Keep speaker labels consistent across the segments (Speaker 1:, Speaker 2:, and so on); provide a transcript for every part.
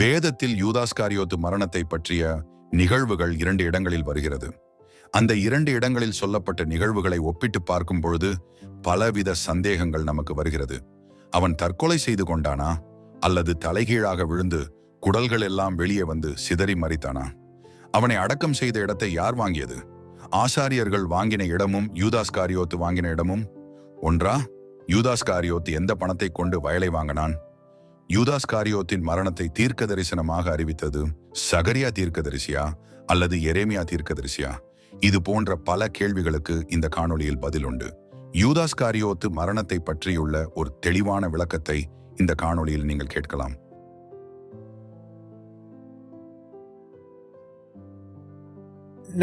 Speaker 1: வேதத்தில் யூதாஸ்காரியோத்து மரணத்தை பற்றிய நிகழ்வுகள் இரண்டு இடங்களில் வருகிறது. அந்த இரண்டு இடங்களில் சொல்லப்பட்ட நிகழ்வுகளை ஒப்பிட்டு பார்க்கும் பொழுது பலவித சந்தேகங்கள் நமக்கு வருகிறது. அவன் தற்கொலை செய்து கொண்டானா? அல்லது தலைகீழாக விழுந்து குடல்கள் எல்லாம் வெளியே வந்து சிதறி மறித்தானா அவனை அடக்கம் செய்த இடத்தை யார் வாங்கியது? ஆசாரியர்கள் வாங்கின இடமும் யூதாஸ் காரியோத்து வாங்கின இடமும் ஒன்றா? யூதாஸ் காரியோத்து எந்த பணத்தை கொண்டு வயலை வாங்கினான்? யூதாஸ் காரியோத்தின் மரணத்தை தீர்க்க தரிசனமாக அறிவித்தது சகரியா தீர்க்கதரிசியா அல்லது எரேமியா தீர்க்கதரிசியா? இது போன்ற பல கேள்விகளுக்கு இந்த காணொளியில் பதில் உண்டு. யூதாஸ் காரியோத்து மரணத்தை பற்றியுள்ள ஒரு தெளிவான விளக்கத்தை இந்த காணொளியில் நீங்கள் கேட்கலாம்.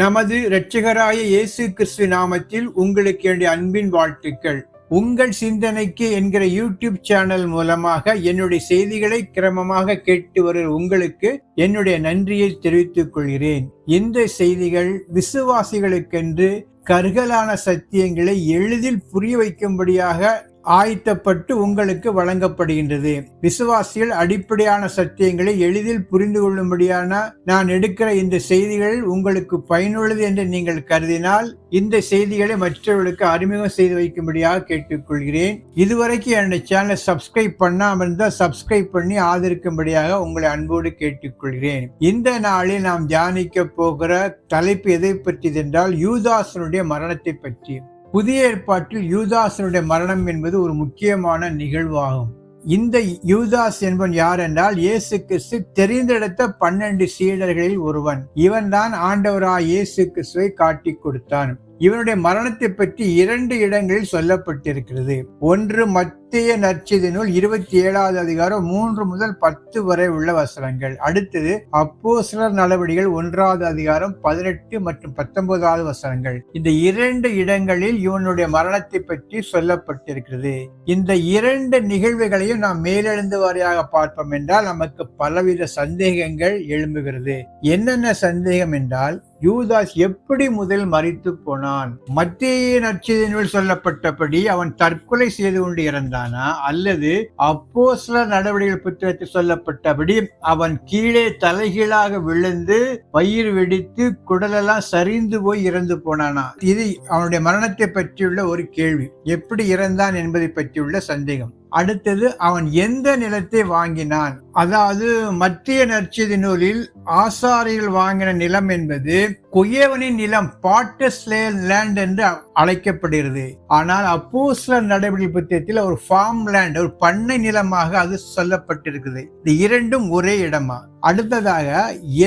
Speaker 2: நமது இரட்சகராய இயேசு கிறிஸ்து நாமத்தில் உங்களுக்கு என்னுடைய அன்பின் வாழ்த்துக்கள். உங்கள் சிந்தனைக்கு என்கிற யூடியூப் சேனல் மூலமாக என்னுடைய செய்திகளை கிரமமாக கேட்டு வருகிற உங்களுக்கு என்னுடைய நன்றியை தெரிவித்துக் கொள்கிறேன். இந்த செய்திகள் விசுவாசிகளுக்கென்று கருகலான சத்தியங்களை எளிதில் புரிய வைக்கும்படியாக ஆயத்தப்பட்டு உங்களுக்கு வழங்கப்படுகின்றது. விசுவாசிகள் அடிப்படையான சத்தியங்களை எளிதில் புரிந்து கொள்ளும்படியான நான் எடுக்கிற இந்த செய்திகள் உங்களுக்கு பயனுள்ளது என்று நீங்கள் கருதினால் இந்த செய்திகளை மற்றவர்களுக்கு அறிமுகம் செய்து வைக்கும்படியாக கேட்டுக்கொள்கிறேன். இதுவரைக்கும் என்னுடைய சேனலை சப்ஸ்கிரைப் பண்ணாமல் இருந்தால் சப்ஸ்கிரைப் பண்ணி ஆதரிக்கும்படியாக உங்களை அன்போடு கேட்டுக்கொள்கிறேன். இந்த நாளில் நாம் தியானிக்க போகிற தலைப்பு எதை பற்றியது என்றால் யூதாசனுடைய மரணத்தை பற்றி. புதிய ஏற்பாட்டில் யூதாசனுடைய மரணம் என்பது ஒரு முக்கியமான நிகழ்வாகும். இந்த யூதாஸ் என்பவன் யார் என்றால் இயேசு கிறிஸ்து தெரிந்தெடுத்த பன்னெண்டு சீடர்களில் ஒருவன். இவன்தான் ஆண்டவராய் இயேசு கிறிஸ்துவை காட்டி கொடுத்தான். இவனுடைய மரணத்தை பற்றி இரண்டு இடங்களில் சொல்லப்பட்டிருக்கிறது. ஒன்று மத்திய நற்செய்தி நூல் இருபத்தி ஏழாவது அதிகாரம் மூன்று முதல் பத்து வரை உள்ள வசனங்கள். அடுத்தது அப்போ சிலர் நடவடிகள் ஒன்றாவது அதிகாரம் பதினெட்டு மற்றும் பத்தொன்பதாவது வசனங்கள். இந்த இரண்டு இடங்களில் இவனுடைய மரணத்தை பற்றி சொல்லப்பட்டிருக்கிறது. இந்த இரண்டு நிகழ்வுகளையும் நாம் மேலெழுந்து வாரியாக பார்ப்போம் என்றால் நமக்கு பலவித சந்தேகங்கள் எழும்புகிறது. என்னென்ன சந்தேகம் என்றால் யூதாஸ் எப்படி முதல் மறித்து போனான்? மத்திய நற்செய்தியில் சொல்லப்பட்டபடி அவன் தற்கொலை செய்து கொண்டு இறந்தானா? அல்லது அப்போ சில நடவடிக்கைகள் புத்தகத்தில் சொல்லப்பட்டபடி அவன் கீழே தலைகீழாக விழுந்து வயிறு வெடித்து குடலெல்லாம் சரிந்து போய் இறந்து போனானா? இது அவனுடைய மரணத்தை பற்றியுள்ள ஒரு கேள்வி. எப்படி இறந்தான் என்பதை பற்றியுள்ள சந்தேகம். அடுத்தது அவன் எந்த நிலத்தை வாங்கினான்? அதாவது மத்திய நற்செய்தி நூலில் ஆசாரிகள் வாங்கின நிலம் என்பது குயவனின் நிலம் பாட்டஸ் லேண்ட் என்று அழைக்கப்படுகிறது. ஆனால் அப்போஸ்லர் நடவடிக்கை புத்தகத்தில் ஒரு ஃபார்ம் லேண்ட் ஒரு பண்ணை நிலமாக அது சொல்லப்பட்டிருக்குது இது இரண்டும் ஒரே இடமா? அடுத்ததாக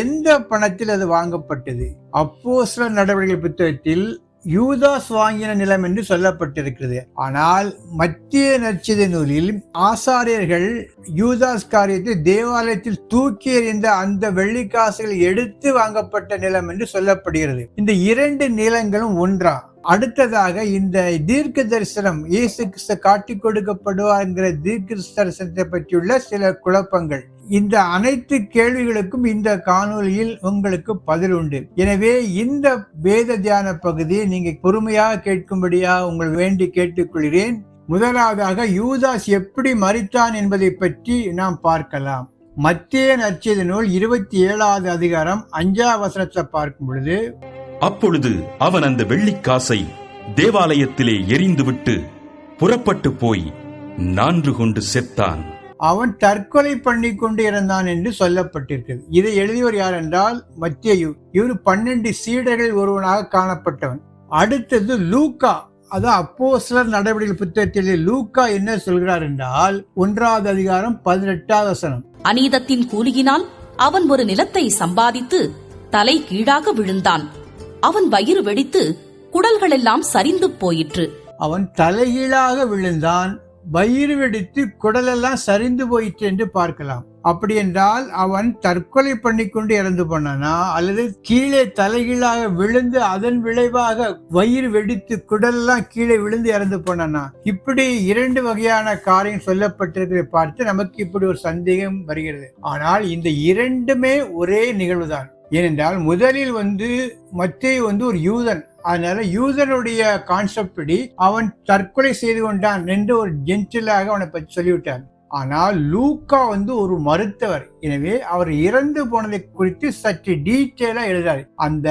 Speaker 2: எந்த பணத்தில் அது வாங்கப்பட்டது? அப்போஸ்லர் நடவடிக்கை புத்தகத்தில் யூதாஸ் வாங்கின நிலம் என்று சொல்லப்பட்டிருக்கிறது. ஆனால் மத்திய நற்செய்தி நூலில் ஆசாரியர்கள் யூதாஸ் காரியத்தை தேவாலயத்தில் தூக்கி எறிந்த அந்த வெள்ளிக்காசுகள் எடுத்து வாங்கப்பட்ட நிலம் என்று சொல்லப்படுகிறது. இந்த இரண்டு நிலங்களும் ஒன்றா? அடுத்ததாக இந்த தீர்க்க தரிசனம் இயேசு கிறிஸ்த காட்டி கொடுக்கப்படுவார்ங்கிற தீர்க்க தரிசனத்தை பற்றியுள்ள சில குழப்பங்கள். இந்த அனைத்து கேள்விகளுக்கும் இந்த காணொலியில் உங்களுக்கு பதில் உண்டு. எனவே இந்த வேத தியான பகுதியை நீங்க பொறுமையாக கேட்கும்படியாக உங்கள் வேண்டி கேட்டுக்கொள்கிறேன். முதலாவதாக யூதாஸ் எப்படி மறித்தான் என்பதை பற்றி நாம் பார்க்கலாம். மத்திய நற்செய்தி நூல் இருபத்தி ஏழாவது அதிகாரம் அஞ்சாவது வசனத்தை பார்க்கும் பொழுது
Speaker 3: அப்பொழுது அவன் அந்த வெள்ளிக்காசை தேவாலயத்திலே எரிந்துவிட்டு புறப்பட்டு போய் நான்று கொண்டு செத்தான்.
Speaker 2: அவன் தற்கொலை பண்ணி கொண்டு இறந்தான் என்று சொல்லப்பட்டிருக்கிறது. இதை எழுதியவர் யார் என்றால் மத்தியு. இவர் பன்னெண்டு சீடர்கள் ஒருவனாக காணப்பட்டவன். அடுத்தது லூக்கா. அதான் அப்போ சிலர் நடவடிக்கை புத்தகத்திலே லூக்கா என்ன சொல்கிறார் என்றால் ஒன்றாவது அதிகாரம் பதினெட்டாவது வசனம்.
Speaker 4: அநீதத்தின் கூலியினால் அவன் ஒரு நிலத்தை சம்பாதித்து தலை கீழாக விழுந்தான். அவன் வயிறு வெடித்து குடல்களெல்லாம் சரிந்து போயிற்று.
Speaker 2: அவன் தலைகீழாக விழுந்தான். வயிறு வெடித்து குடலெல்லாம் சரிந்து போயிற்று என்று பார்க்கலாம். அப்படி என்றால் அவன் தற்கொலை பண்ணிக்கொண்டு இறந்து போனானா? அல்லது கீழே தலைகீழாக விழுந்து அதன் விளைவாக வயிறு வெடித்து குடலெல்லாம் கீழே விழுந்து இறந்து போனானா? இப்படி இரண்டு வகையான காரியம் சொல்லப்பட்டிருக்கிறதை பார்த்து நமக்கு இப்படி ஒரு சந்தேகம் வருகிறது. ஆனால் இந்த இரண்டுமே ஒரே நிகழ்வுதான். ஏனென்றால் முதலில் வந்து மத்திய வந்து ஒரு யூதன். அதனால யூதனுடைய கான்செப்ட் படி அவன் தற்கொலை செய்து கொண்டான் என்று ஒரு ஜென்டிலாக அவனை பற்றி சொல்லிவிட்டார். ஆனால் லூக்கா வந்து ஒரு மருத்துவர். எனவே அவர் இறந்து போனதை குறித்து சற்று டீட்டெயிலா எழுதாரு. அந்த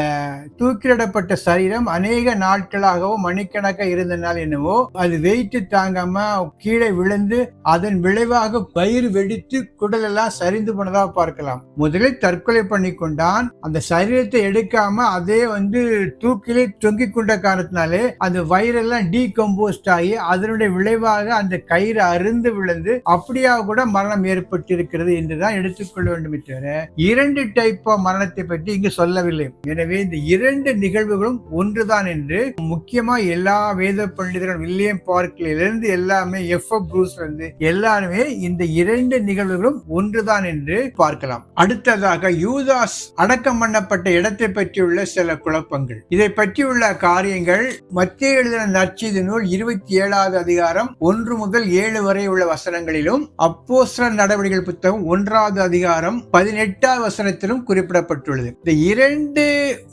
Speaker 2: தூக்கிலிடப்பட்ட சரீரம் அநேக நாட்களாகவோ மணிக்கணக்காக இருந்தனால் என்னவோ அது வெயிட்டு தாங்காம கீழே விழுந்து அதன் விளைவாக பயிர் வெடித்து குடல் எல்லாம் சரிந்து போனதா பார்க்கலாம். முதலில் தற்கொலை பண்ணி கொண்டான் அந்த சரீரத்தை எடுக்காம அதே வந்து தூக்கிலே தொங்கி கொண்ட காரணத்தினாலே அந்த வயிறெல்லாம் டீகம்போஸ்ட் ஆகி அதனுடைய விளைவாக அந்த கயிறு அருந்து விழுந்து அப்படியாக கூட மரணம் ஏற்பட்டிருக்கிறது என்றுதான் எடுத்துக் கொள்ள வேண்டும் தவிர இரண்டு டைப் ஆஃப் மரணத்தை பற்றி இங்கு சொல்லவில்லை. எனவே இந்த இரண்டு நிகழ்வுகளும் ஒன்றுதான் என்று முக்கியமா எல்லா வேத பண்டிதர்கள் வில்லியம் பார்க்கிலிருந்து எல்லாமே எஃப் எஃப் ப்ரூஸ் வந்து எல்லாருமே இந்த இரண்டு நிகழ்வுகளும் ஒன்றுதான் என்று பார்க்கலாம். அடுத்ததாக யூதாஸ் அடக்கம் பண்ணப்பட்ட இடத்தை பற்றியுள்ள சில குழப்பங்கள். இதை பற்றியுள்ள காரியங்கள் மத்திய எழுதின நற்செய்தி நூல் இருபத்தி ஏழாவது அதிகாரம் ஒன்று முதல் ஏழு வரை உள்ள வசனங்களிலும் அப்போஸ்தலர் நடவடிக்கைகள் புத்தகம் ஒன்றாவது அதிகாரம் பதினெட்டாம் வசனத்திலும் குறிப்பிடப்பட்டுள்ளது. இந்த இரண்டு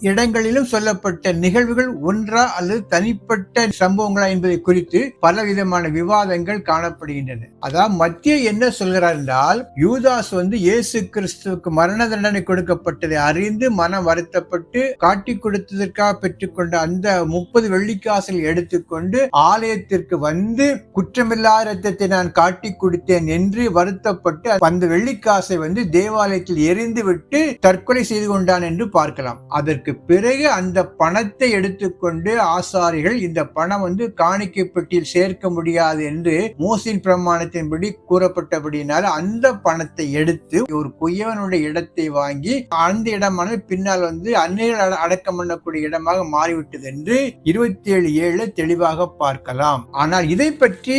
Speaker 2: இடங்களிலும் சொல்லப்பட்ட நிகழ்வுகள் ஒன்றா அல்லது தனிப்பட்ட சம்பவங்களா என்பதை குறித்து பல விதமான விவாதங்கள் காணப்படுகின்றன. அதான் மத்திய என்ன சொல்கிறார் என்றால் யூதாஸ் வந்து இயேசு கிறிஸ்துவுக்கு மரண தண்டனை கொடுக்கப்பட்டதை அறிந்து மனம் வருத்தப்பட்டு காட்டி கொடுத்ததற்காக பெற்றுக்கொண்ட அந்த முப்பது வெள்ளிக்காசல் எடுத்துக்கொண்டு ஆலயத்திற்கு வந்து குற்றமில்லா ரத்தத்தை நான் காட்டி கொடுத்தேன் என்று வருத்தப்பட்டு அந்த வெள்ளிக்காசை வந்து தேவாலயத்தில் எரிந்துவிட்டு தற்கொலை செய்து கொண்டான் என்று பார்க்கலாம். அதற்கு பிறகு அந்த பணத்தை எடுத்துக்கொண்டு ஆசாரிகள் இந்த பணம் வந்து காணிக்கை பெட்டியில் சேர்க்க முடியாது என்று மோசின் பிரமாணத்தின்படி கூறப்பட்டபடியினால் அந்த பணத்தை எடுத்து ஒரு குயவனுடைய இடத்தை வாங்கி அந்த இடமானது பின்னால் வந்து அந்நியர்கள் அடக்கம் பண்ணக்கூடிய இடமாக மாறிவிட்டது என்று இருபத்தி ஏழு ஏழு தெளிவாக பார்க்கலாம். ஆனால் இதை பற்றி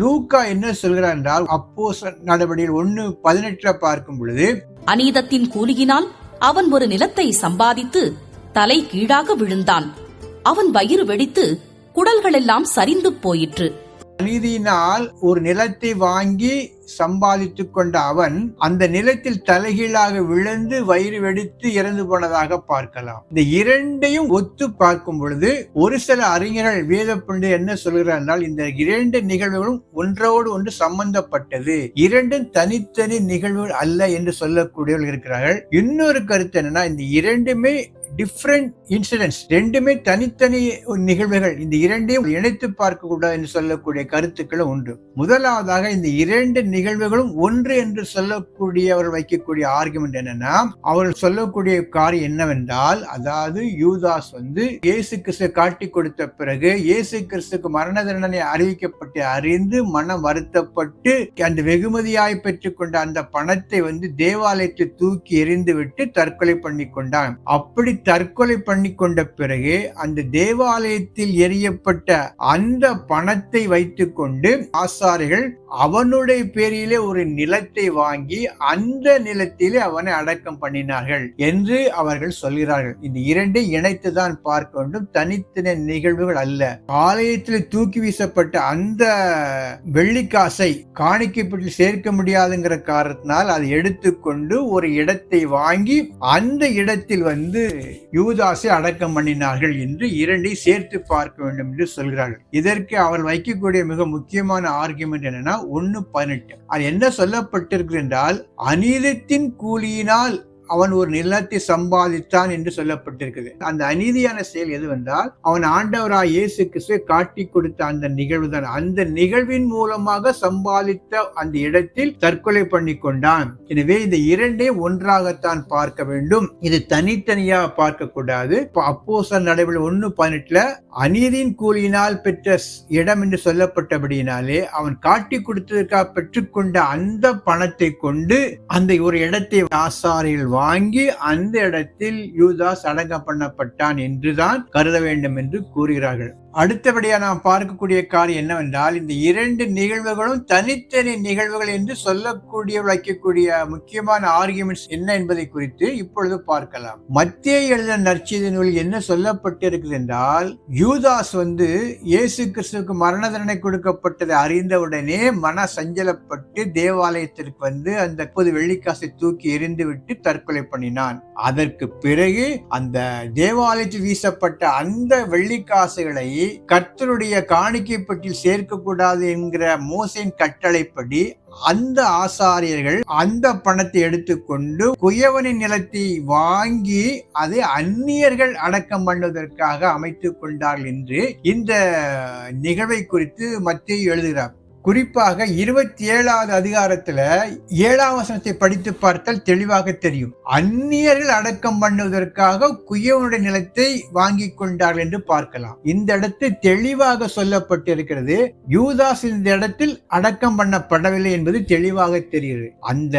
Speaker 2: லூக்கா என்ன சொல்கிறார் என்றால் அப்போ நடவடிக்கைகள் ஒன்னு பதினெட்டுல பார்க்கும் பொழுது
Speaker 4: அநீதத்தின் கூலியினால் அவன் ஒரு நிலத்தை சம்பாதித்து தலை கீழாக விழுந்தான். அவன் வயிறு வெடித்து குடல்களெல்லாம் சரிந்து போயிற்று.
Speaker 2: அநீதியினால் ஒரு நிலத்தை வாங்கி சம்பாதித்துக் கொண்ட அவன் அந்த நிலத்தில் தலைகீழாக விழுந்து வயிறு வெடித்து இறந்து போனதாக பார்க்கலாம். இந்த இரண்டையும் ஒத்து பார்க்கும் பொழுது ஒரு சில அறிஞர்கள் வேத பண்டு என்ன சொல்கிறார் என்றால் இந்த இரண்டு நிகழ்வுகளும் ஒன்றோடு ஒன்று சம்பந்தப்பட்டது. இரண்டும் தனித்தனி நிகழ்வுகள் அல்ல என்று சொல்லக்கூடியவர்கள் இருக்கிறார்கள். இன்னொரு கருத்து என்னன்னா இந்த இரண்டுமே டிஃப்ரெண்ட் இன்சிடென்ட்ஸ் ரெண்டுமே தனித்தனி நிகழ்வுகள் இந்த இரண்டையும் இணைத்து பார்க்க கூடாது என்று சொல்லக்கூடிய கருத்துக்களும் உண்டு. முதலாவதாக இந்த இரண்டு நிகழ்வுகளும் ஒன்று என்று சொல்லக்கூடியவர்கள் வைக்கக்கூடிய ஆர்குமெண்ட் என்னன்னா அவர் சொல்லக்கூடிய காரியம் என்னவென்றால் அதாவது யூதாஸ் வந்து இயேசு கிறிஸ்து காட்டி கொடுத்த பிறகு இயேசு கிறிஸ்துக்கு மரண தண்டனை அறிவிக்கப்பட்டு அறிந்து மனம் வருத்தப்பட்டு அந்த வெகுமதியாய் பெற்றுக்கொண்ட அந்த பணத்தை வந்து தேவாலயத்தை தூக்கி எறிந்து விட்டு தற்கொலை பண்ணி கொண்டான். அப்படி தற்கொலை பண்ணி கொண்ட பிறகு அந்த தேவாலயத்தில் எரியப்பட்ட அந்த பணத்தை வைத்துக்கொண்டு ஆசாரிகள் அவனுடைய பேரிலே ஒரு நிலத்தை வாங்கி அந்த நிலத்திலே அவனை அடக்கம் பண்ணினார்கள் என்று அவர்கள் சொல்கிறார்கள். இந்த இரண்டை இணைத்துதான் பார்க்க வேண்டும். தனித்தனி நிகழ்வுகள் அல்ல. ஆலயத்தில் தூக்கி வீசப்பட்ட அந்த வெள்ளிக்காசை காணிக்கப்பட்டு சேர்க்க முடியாதுங்கிற காரணத்தினால் அதை எடுத்துக்கொண்டு ஒரு இடத்தை வாங்கி அந்த இடத்தில் வந்து யூதாசை அடக்கம் பண்ணினார்கள் என்று இரண்டை சேர்த்து பார்க்க வேண்டும் என்று சொல்கிறார்கள். இதற்கு அவர் வைக்கக்கூடிய மிக முக்கியமான ஆர்குமெண்ட் என்னன்னா ஒன்னு பதினெட்டு. அது என்ன சொல்லப்பட்டிருக்கு என்றால் அநீதத்தின் கூலியினால் அவன் ஒரு நிலத்தை சம்பாதித்தான் என்று சொல்லப்பட்டிருக்குது அந்த அநீதியான செயல் எதுவென்றால் அவன் ஆண்டவராய் இயேசு கிறிஸ்துவை காட்டி கொடுத்த அந்த நிகழ்வு தான் அந்த நிகழ்வின் மூலமாக சம்பாதித்த அந்த இடத்தில் தற்கொலை பண்ணி கொண்டான். எனவே இந்த இரண்டே ஒன்றாகத்தான் பார்க்க வேண்டும். இது தனித்தனியா பார்க்க கூடாது அப்போசல் நடைபெற ஒன்னு பதினெட்டுல அநீதியின் கூலியினால் பெற்ற இடம் என்று சொல்லப்பட்டபடியினாலே அவன் காட்டி கொடுத்ததற்காக பெற்றுக்கொண்ட அந்த பணத்தை கொண்டு அந்த ஒரு இடத்தை ஆசாரியில் வாங்கி அந்த இடத்தில் யூதாஸ் அடங்க பண்ணப்பட்டான் என்றுதான் கருத வேண்டும் என்று கூறுகிறார்கள். அடுத்தபடியாக நாம் பார்க்கக்கூடிய காரியம் என்னவென்றால் இந்த இரண்டு நிகழ்வுகளும் தனித்தனி நிகழ்வுகள் என்று சொல்லக்கூடிய வைக்கக்கூடிய முக்கியமான ஆர்குமெண்ட்ஸ் என்ன என்பதை குறித்து இப்பொழுது பார்க்கலாம். மத்திய எழுத நற்செய்தி நூல் என்ன சொல்லப்பட்டிருக்குது என்றால் யூதாஸ் வந்து இயேசு கிறிஸ்துக்கு மரண தண்டனை கொடுக்கப்பட்டதை அறிந்தவுடனே மன சஞ்சலப்பட்டு தேவாலயத்திற்கு வந்து அந்த பொது வெள்ளிக்காசை தூக்கி எரிந்துவிட்டு தற்கொலை பண்ணினான். அதற்கு பிறகு அந்த தேவாலயத்தில் வீசப்பட்ட அந்த வெள்ளிக்காசுகளை கர்த்தருடைய காணிக்கை பற்றி சேர்க்கக்கூடாது என்கிற மோசையின் கட்டளைப்படி அந்த ஆசாரியர்கள் அந்த பணத்தை எடுத்துக்கொண்டு குயவனின் நிலத்தை வாங்கி அதை அந்நியர்கள் அடக்கம் பண்ணுவதற்காக அமைத்துக் கொண்டார்கள் என்று இந்த நிகழ்வை குறித்து மத்திய எழுதுகிறார். குறிப்பாக இருபத்தி ஏழாவது அதிகாரத்துல ஏழாம் வசனத்தை படித்து பார்த்தால் தெளிவாக தெரியும். அந்நியர்கள் அடக்கம் பண்ணுவதற்காக குயவனுடைய நிலத்தை வாங்கி கொண்டார்கள் என்று பார்க்கலாம். இந்த இடத்தில் தெளிவாக சொல்லப்பட்டிருக்கிறது. யூதாஸ் இந்த இடத்தில் அடக்கம் பண்ணப்படவில்லை என்பது தெளிவாக தெரிகிறது. அந்த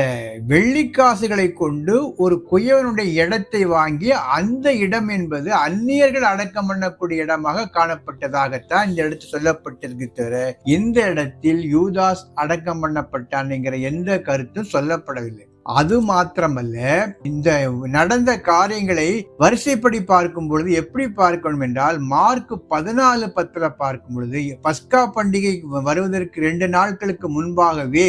Speaker 2: வெள்ளிக்காசுகளை கொண்டு ஒரு குயவனுடைய இடத்தை வாங்கி அந்த இடம் என்பது அந்நியர்கள் அடக்கம் பண்ணக்கூடிய இடமாக காணப்பட்டதாகத்தான் இந்த இடத்தில் சொல்லப்பட்டிருக்கு தவிர இந்த இடத்தில் யூதாஸ் அடக்கம் பண்ணப்பட்டான்ங்கிற எந்த கருத்தும் சொல்லப்படவில்லை. அது மாத்திரமல்ல இந்த நடந்த காரியங்களை வரிசைப்படி பார்க்கும் பொழுது எப்படி பார்க்கணும் என்றால் மார்க் பதினாலு பத்துல பார்க்கும் பொழுது பஸ்கா பண்டிகை வருவதற்கு ரெண்டு நாட்களுக்கு முன்பாகவே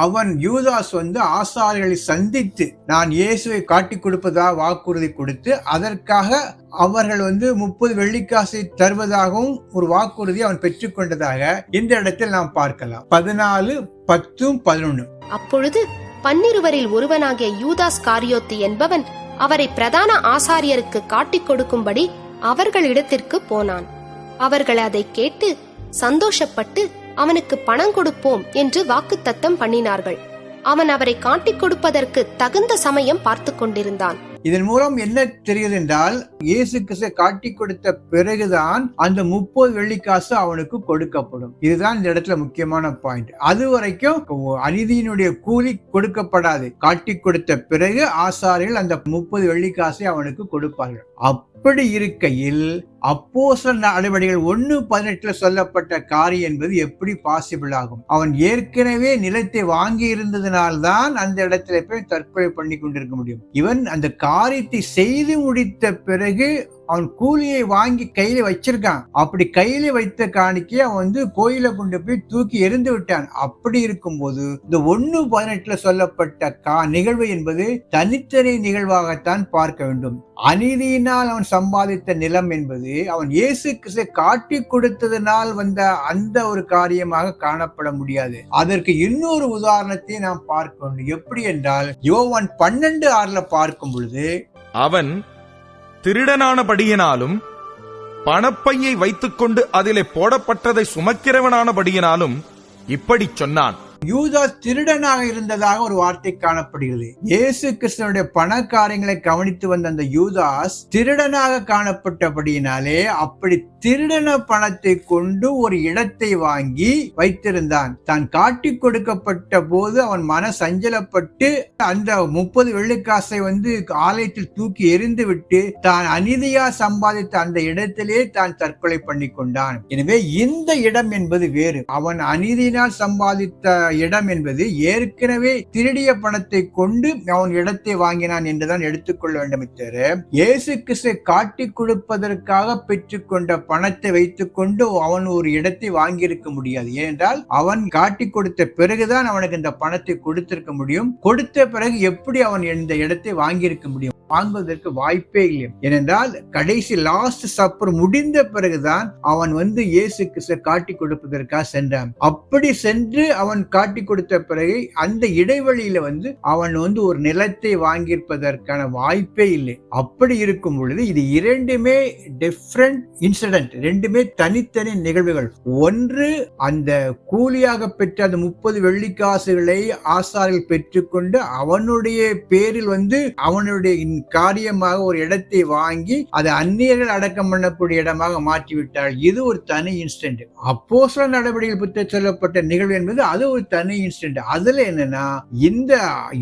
Speaker 2: அவன் யூதாஸ் வந்து ஆசாரிகளை சந்தித்து நான் இயேசுவை காட்டி கொடுப்பதா? வாக்குறுதி கொடுத்து அதற்காக அவர்கள் வந்து முப்பது வெள்ளிக்காசை தருவதாகவும் ஒரு வாக்குறுதி அவன் பெற்றுக்கொண்டதாக இந்த இடத்தில் நாம் பார்க்கலாம். பதினாலு பத்தும் பதினொன்னு.
Speaker 5: அப்பொழுது பன்னிருவரில் ஒருவனாகிய யூதாஸ் காரியோத்து என்பவன் அவரை பிரதான ஆசாரியருக்கு காட்டிக் கொடுக்கும்படி அவர்களிடத்திற்கு போனான். அவர்கள் அதை கேட்டு சந்தோஷப்பட்டு அவனுக்கு பணம் கொடுப்போம் என்று வாக்குத்தத்தம் பண்ணினார்கள். அவன் அவரை காட்டிக் கொடுப்பதற்கு தகுந்த சமயம் பார்த்து கொண்டிருந்தான்.
Speaker 2: இதன் மூலம் என்ன தெரிகிறது என்றால் இயேசு கிறிஸ்து காட்டி கொடுத்த பிறகுதான் அந்த முப்பது வெள்ளிக்காசு அவனுக்கு கொடுக்கப்படும். இதுதான் இந்த இடத்துல முக்கியமான பாயிண்ட் அது வரைக்கும் அநீதியினுடைய கூலி கொடுக்கப்படாது. காட்டி கொடுத்த பிறகு ஆசாரிகள் அந்த முப்பது வெள்ளிக்காசை அவனுக்கு கொடுப்பார்கள். அப்படி இருக்கையில் அப்போஸ்தல நடவடிக்கைகள் ஒன்று பதினெட்டுல சொல்லப்பட்ட காரியம் என்பது எப்படி பாசிபிள் ஆகும்? அவன் ஏற்கனவே நிலத்தை வாங்கி இருந்ததினால்தான் அந்த இடத்துல போய் தற்கொலை பண்ணி கொண்டிருக்க முடியும். இவன் அந்த காரியத்தை செய்து முடித்த பிறகு அவன் கூலியை வாங்கி கையில வச்சிருக்கான். அப்படி கையில வைத்த காணிக்கை அவன் வந்து கோயில கொண்டு போய் தூக்கி எரிந்து விட்டான். அப்படி இருக்கும்போது இந்த ஒன்னு பதினெட்டுல சொல்லப்பட்ட கா நிகழ்வு என்பது தனித்தனி நிகழ்வாகத்தான் பார்க்க வேண்டும். அநீதியினால் அவன் சம்பாதித்த நிலம் என்பது அவன் இயேசு காட்டி கொடுத்ததனால் வந்த அந்த ஒரு காரியமாக காணப்பட முடியாது. அதற்கு இன்னொரு உதாரணத்தை நாம் பார்க்க வேண்டும். எப்படி என்றால் யோவான் பன்னெண்டு ஆறுல பார்க்கும் பொழுது
Speaker 6: அவன் திருடனானபடியினாலும் பணப்பையை வைத்துக்கொண்டு அதிலே போடப்பட்டதை சுமக்கிறவனானபடியினாலும் இப்படிச் சொன்னான்.
Speaker 2: யூதாஸ் திருடனாக இருந்ததாக ஒரு வார்த்தை காணப்படுகிறது. இயேசு கிறிஸ்தனுடைய பண காரியங்களை கவனித்து வந்த அந்த யூதாஸ் திருடனாக காணப்பட்டபடியினாலே அப்படி திருடன பணத்தை கொண்டு ஒரு இடத்தை வாங்கி வைத்திருந்தான். தான் காட்டி கொடுக்கப்பட்ட போது அவன் மன சஞ்சலப்பட்டு அந்த முப்பது வெள்ளிக்காசை வந்து ஆலயத்தில் தூக்கி எரிந்து விட்டு தான் அநீதியா சம்பாதித்த அந்த இடத்திலே தான் தற்கொலை பண்ணி கொண்டான். எனவே இந்த இடம் என்பது வேறு. அவன் அநீதியினால் சம்பாதித்த இடம் என்பது ஏற்கனவே திருடிய பணத்தை கொண்டு அவன் இடத்தை வாங்கினான் என்றுதான் எடுத்துக்கொள்ள வேண்டும் தவிர இயேசு கிறிஸ்து காட்டி கொடுப்பதற்காக பெற்றுக்கொண்ட பணத்தை வைத்துக்கொண்டு அவன் ஒரு இடத்தை வாங்கியிருக்க முடியாது. ஏனென்றால் அவன் காட்டி கொடுத்த பிறகுதான் அவனுக்கு இந்த பணத்தை கொடுத்திருக்க முடியும். கொடுத்த பிறகு எப்படி அவன் இந்த இடத்தை வாங்கியிருக்க முடியும்? வாங்குவதற்கு வாய்ப்பே இல்லை. ஏனென்றால் கடைசி லாஸ்ட் சப்பர் முடிந்த பிறகுதான் அவன் வந்து இயேசு கிறிஸ்த காட்டி கொடுப்பதற்காக சென்றான். அப்படி சென்று அவன் காட்டி கொடுத்த பிறகு அந்த இடைவெளியில வந்து அவன் வந்து ஒரு நிலத்தை வாங்கியிருப்பதற்கான வாய்ப்பே இல்லை. அப்படி இருக்கும் பொழுது இது இரண்டுமே டிஃப்ரெண்ட் இன்சிடென்ட் ரெண்டுமே தனித்தனி நிகழ்வுகள். ஒன்று அந்த கூலியாக பெற்ற அந்த முப்பது வெள்ளிக்காசுகளை ஆசாரில் பெற்றுக்கொண்டு அவனுடைய பேரில் வந்து அவனுடைய காரியமாக ஒரு இடத்தை வாங்கி அதை அந்நியர்கள் அடக்கம் பண்ணக்கூடிய இடமாக மாற்றிவிட்டாள். இது ஒரு தனி இன்சிடென்ட் அப்போ சில நடவடிக்கைகள் பற்றி சொல்லப்பட்ட நிகழ்வு என்பது அது ஒரு தனி இன்சிடென்ட் அதுல என்னன்னா இந்த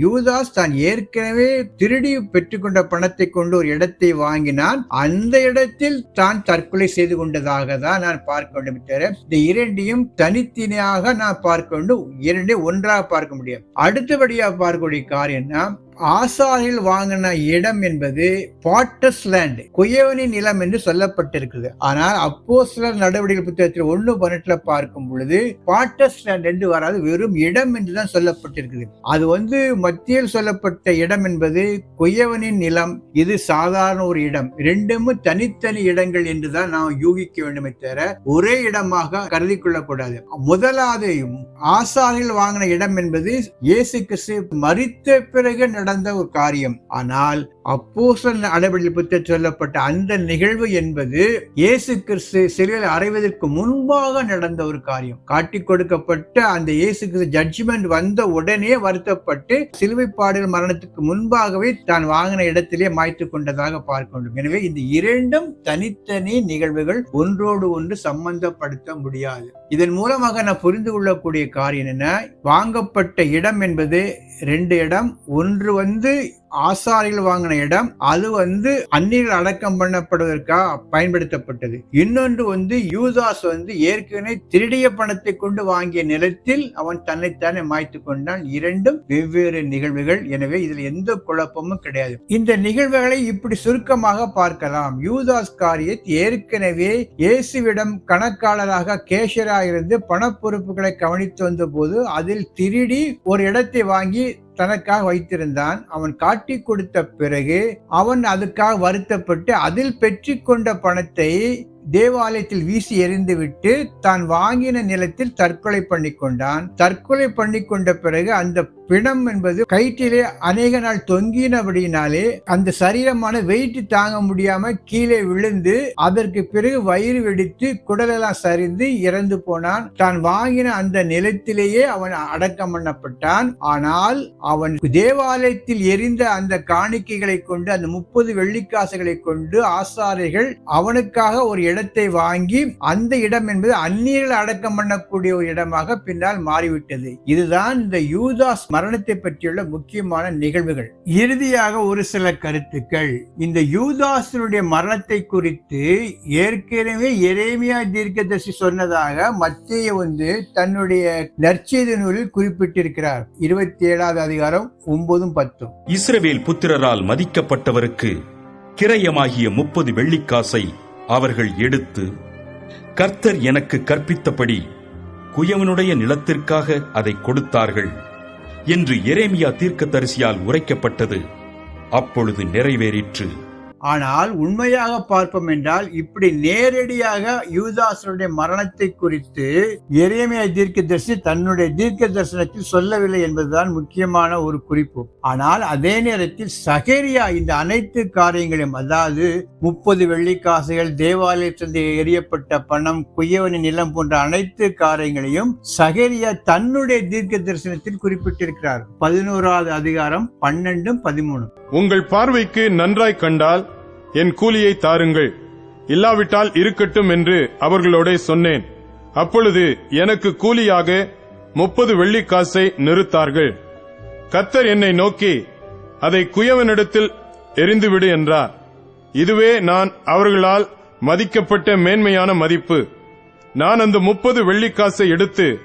Speaker 2: யூதாஸ் தான் ஏற்கனவே திருடி பெற்றுக்கொண்ட பணத்தை கொண்டு ஒரு இடத்தை வாங்கினான். அந்த இடத்தில் தான் தற்கொலை செய்து கொண்டதாக தான் நான் பார்க்க வேண்டும் தவிர இந்த இரண்டையும் தனித்தனியாக நான் பார்க்க வேண்டும். இரண்டையும் ஒன்றாக பார்க்க முடியும் அடுத்தபடியாக பார்க்கக்கூடிய காரியம்னா ஆசாரில் வாங்கின இடம் என்பது பாட்டஸ் லேண்ட் குயவனின் நிலம் என்று சொல்லப்பட்டிருக்குது ஆனால் அப்போ சிலர் நடவடிக்கை புத்தகத்தில் ஒண்ணு பன்னெண்டுல பார்க்கும் பொழுது பாட்டஸ் லேண்ட் என்று வராது வெறும் இடம் என்றுதான் சொல்லப்பட்டிருக்குது அது வந்து மத்தியில் சொல்லப்பட்ட இடம் என்பது குயவனின் நிலம். இது சாதாரண ஒரு இடம். ரெண்டுமே தனித்தனி இடங்கள் என்றுதான் நாம் யூகிக்க வேண்டுமே தவிர ஒரே இடமாக கருதி கொள்ளக்கூடாது முதலாவது ஆசாரில் வாங்கின இடம் என்பது இயேசு கிறிஸ்து மரித்த பிறகு நடந்த ஒரு காரியம். ஆனால் அப்போஸ்தலர் நடவடிக்கை சொல்லப்பட்ட அந்த நிகழ்வு என்பது இயேசு கிறிஸ்து சிறையில் அறைவதற்கு முன்பாக நடந்த ஒரு காரியம். காட்டி கொடுக்கப்பட்ட அந்த இயேசு கிறிஸ்து ஜட்ஜ்மெண்ட் வந்த உடனே வருத்தப்பட்டு சிலுவை பாடல் மரணத்துக்கு முன்பாகவே தான் வாங்கின இடத்திலே மாய்த்து கொண்டதாக பார்க்க வேண்டும். எனவே இந்த இரண்டும் தனித்தனி நிகழ்வுகள் ஒன்றோடு ஒன்று சம்பந்தப்படுத்த முடியாது. இதன் மூலமாக நான் புரிந்து கொள்ளக்கூடிய காரியம் என்ன? வாங்கப்பட்ட இடம் என்பது ரெண்டு இடம் ஒன்று வந்து ஆசாரிகள் வாங்கின இடம். அது வந்து அந்நியர்கள் அடக்கம் பண்ணப்படுவதற்காக பயன்படுத்தப்பட்டது. இன்னொன்று வந்து யூதாஸ் வந்து ஏற்கனவே திருடிய பணத்தை கொண்டு வாங்கிய நிலத்தில் அவன் தன்னைத்தானே மாய்த்து கொண்டான். இரண்டும் வெவ்வேறு நிகழ்வுகள். எனவே இதில் எந்த குழப்பமும் கிடையாது. இந்த நிகழ்வுகளை இப்படி சுருக்கமாக பார்க்கலாம். யூதாஸ் காரியத் ஏற்கனவே இயேசுவிடம் கணக்காளராக கேஷரா இருந்து பணப்பொறுப்புகளை கவனித்து வந்த போது அதில் திருடி ஒரு இடத்தை வாங்கி தனக்காக வைத்திருந்தான். அவன் காட்டி கொடுத்த பிறகு அவன் அதுக்காக வருத்தப்பட்டு அதில் பெற்றுக்கொண்ட பணத்தை தேவாலயத்தில் வீசி எறிந்துவிட்டு தான் வாங்கின நிலத்தில் தற்கொலை பண்ணி கொண்டான். தற்கொலை பண்ணி கொண்ட பிறகு அந்த பிணம் என்பது கயிற்றிலே அநேக நாள் தொங்கினபடியினாலே அந்த சரீரமான வெயிட் தாங்க முடியாம கீழே விழுந்து அதற்கு பிறகு வயிறு வெடித்து குடலெல்லாம் சரிந்து இறந்து போனான். தான் வாங்கின அந்த நிலத்திலேயே அவன் அடக்கம் பண்ணப்பட்டான். ஆனால் அவன் தேவாலயத்தில் எரிந்த அந்த காணிக்கைகளை கொண்டு அந்த முப்பது வெள்ளிக்காசுகளை கொண்டு ஆசாரிகள் அவனுக்காக ஒரு இடத்தை வாங்கி அந்த இடம் என்பது அந்நியர்கள் அடக்கம் பண்ணக்கூடிய ஒரு இடமாக பின்னால் மாறிவிட்டது. இதுதான் இந்த யூதாஸ் மரணத்தை பற்றியுள்ள முக்கியமான நிகழ்வுகள். இறுதியாக ஒரு சில கருத்துக்கள். இந்த யூதாசனுடைய மரணத்தை குறித்து ஏற்கனவே இறைமையா தீர்க்கதர்சி சொன்னதாக மத்திய வந்து தன்னுடைய நற்செய்தி நூலில் குறிப்பிட்டிருக்கிறார். இருபத்தி ஏழாவது அதிகாரம் ஒன்பதும் பத்தும்.
Speaker 3: இஸ்ரவேல் புத்திரரால் மதிக்கப்பட்டவருக்கு கிரயமாகிய முப்பது வெள்ளிக்காசை அவர்கள் எடுத்து கர்த்தர் எனக்கு கற்பித்தபடி குயவனுடைய நிலத்திற்காக அதை கொடுத்தார்கள். என்று எரேமியா தீர்க்கதரிசியால் உரைக்கப்பட்டது. அப்பொழுது நிறைவேறிற்று.
Speaker 2: ஆனால் உண்மையாக பார்ப்போம் என்றால் இப்படி நேரடியாக யூதாசனுடைய மரணத்தை குறித்து எரியமையா தீர்க்க தரிசி தன்னுடைய தீர்க்க தரிசனத்தில் சொல்லவில்லை என்பதுதான் முக்கியமான ஒரு குறிப்பு. ஆனால் அதே நேரத்தில் சகேரியா இந்த அனைத்து காரியங்களையும் அதாவது முப்பது வெள்ளிக்காசுகள் தேவாலயத்திலிருந்து எரியப்பட்ட பணம் குயவனின் நிலம் போன்ற அனைத்து காரியங்களையும் சகேரியா தன்னுடைய தீர்க்க தரிசனத்தில் குறிப்பிட்டிருக்கிறார். பதினோராவது அதிகாரம் பன்னெண்டும் பதிமூணு
Speaker 7: உங்கள் பார்வைக்கு நன்றாய் கண்டால் என் கூலியை தாருங்கள். இல்லாவிட்டால் இருக்கட்டும் என்று அவர்களோட சொன்னேன். அப்பொழுது எனக்கு கூலியாக முப்பது வெள்ளிக்காசை நிறுத்தார்கள். கத்தர் என்னை நோக்கி அதை குயவனிடத்தில் எரிந்துவிடு என்றார். இதுவே நான் அவர்களால் மதிக்கப்பட்ட மேன்மையான மதிப்பு. நான் அந்த முப்பது வெள்ளிக்காசை எடுத்து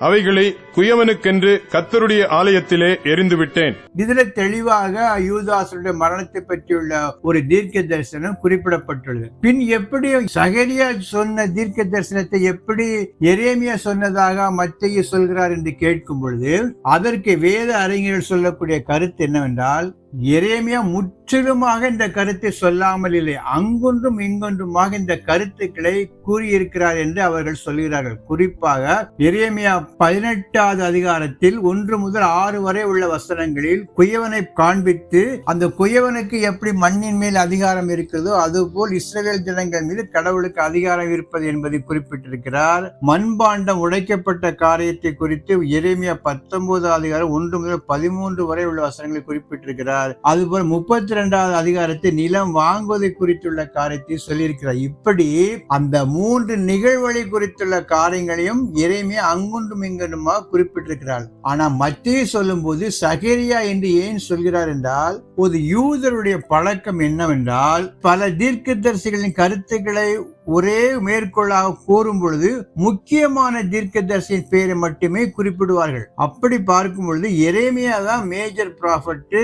Speaker 7: அவைகளை குயவனுக்கென்று கத்தருடைய ஆலயத்திலே எரிந்துவிட்டேன்
Speaker 2: இதுல தெளிவாக யூதாசனுடைய மரணத்தை பற்றியுள்ள ஒரு தீர்க்க தரிசனம் குறிப்பிடப்பட்டுள்ளது. பின் எப்படி சகரியா சொன்ன தீர்க்க தரிசனத்தை எப்படி எரேமியா சொன்னதாக மத்திய சொல்கிறார் என்று கேட்கும் பொழுது அதற்கு வேத அறிஞர்கள் சொல்லக்கூடிய கருத்து என்னவென்றால் எரேமியா முற்றிலுமாக இந்த கருத்தை சொல்லாமல் இல்லை. அங்கொன்றும் இங்கொன்றுமாக இந்த கருத்துக்களை கூறியிருக்கிறார் என்று அவர்கள் சொல்கிறார்கள். குறிப்பாக எரேமியா பதினெட்டாவது அதிகாரத்தில் ஒன்று முதல் ஆறு வரை உள்ள வசனங்களில் குயவனை காண்பித்து அந்த குயவனுக்கு எப்படி மண்ணின் மேல் அதிகாரம் இருக்கிறதோ அதுபோல் இஸ்ரேல் ஜனங்கள் மீது கடவுளுக்கு அதிகாரம் இருப்பது என்பதை குறிப்பிட்டிருக்கிறார். மண்பாண்டம் உடைக்கப்பட்ட காரியத்தை குறித்து எரேமியா பத்தொன்பதாவது அதிகாரம் ஒன்று முதல் பதிமூன்று வரை உள்ள வசனங்களை குறிப்பிட்டிருக்கிறார். சொல்லியிருக்கிறார் அதுபோல் முப்பத்தி ரெண்டாவது அதிகாரத்தை நிலம் வாங்குவது குறித்துள்ள காரியத்தை சொல்லியிருக்கிறார். இப்படி அந்த மூன்று நிகழ்வுகளை குறித்துள்ள காரியங்களையும் இறைமையா அங்குண்டும் இங்குமா குறிப்பிட்டிருக்கிறார் ஆனா மத்திய சொல்லும்போது சகேரியா என்று ஏன் சொல்கிறார் என்றால் ஒரு யூதருடைய பழக்கம் என்னவென்றால் பல தீர்க்கதரிசிகளின் கருத்துக்களை ஒரே மேற்கோளாக கூறும் பொழுது முக்கியமான தீர்க்கதரிசியின் பெயரை மட்டுமே குறிப்பிடுவார்கள். அப்படி பார்க்கும் பொழுது எரேமியா தான் மேஜர் ப்ராஃபட்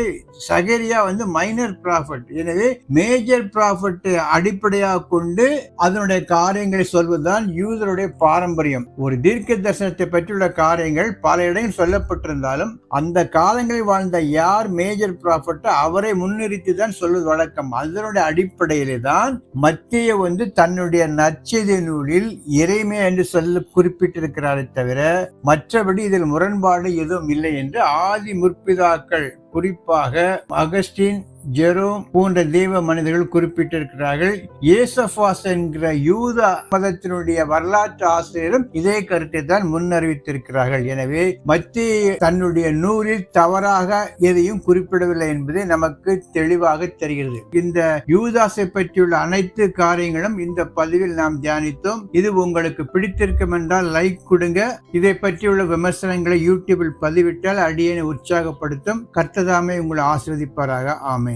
Speaker 2: சகரியா வந்து மைனர் ப்ராஃபிட் எனவே மேஜர் ப்ராஃபிட் அடிப்படையாக கொண்டு அதனுடைய காரியங்களை சொல்வதுதான் யூதருடைய பாரம்பரியம். ஒரு தீர்க்க தரிசனத்தை பற்றியுள்ள காரியங்கள் பல இடங்கள் சொல்லப்பட்டிருந்தாலும் அந்த காலங்களில் வாழ்ந்த யார் மேஜர் ப்ராஃபட் அவரை முன்னிறுத்தி தான் சொல்வது வழக்கம். அதனுடைய அடிப்படையிலே தான் மத்திய வந்து தன்னுடைய நச்செய்தி நூலில் இறைமை என்று சொல்ல குறிப்பிட்டிருக்கிறாரே தவிர மற்றபடி இதில் முரண்பாடு எதுவும் இல்லை என்று ஆதி முற்பிதாக்கள் குறிப்பாக அகஸ்டின் ஜெரோம் போன்ற தெய்வ மனிதர்கள் குறிப்பிட்டிருக்கிறார்கள். ஏசபாஸ் என்கிற யூத மதத்தினுடைய வரலாற்று ஆசிரியரும் இதே கருத்தை தான் முன்னறிவித்திருக்கிறார்கள். எனவே மத்திய தன்னுடைய நூலில் தவறாக எதையும் குறிப்பிடவில்லை என்பது நமக்கு தெளிவாக தெரிகிறது. இந்த யூதாசை பற்றியுள்ள அனைத்து காரியங்களும் இந்த பதிவில் நாம் தியானித்தோம். இது உங்களுக்கு பிடித்திருக்கும் என்றால் லைக் கொடுங்க. இதை பற்றியுள்ள விமர்சனங்களை யூடியூபில் பதிவிட்டால் அடியனை உற்சாகப்படுத்தும். கர்த்ததாமே உங்களை ஆசிர்வதிப்பாராக. ஆமை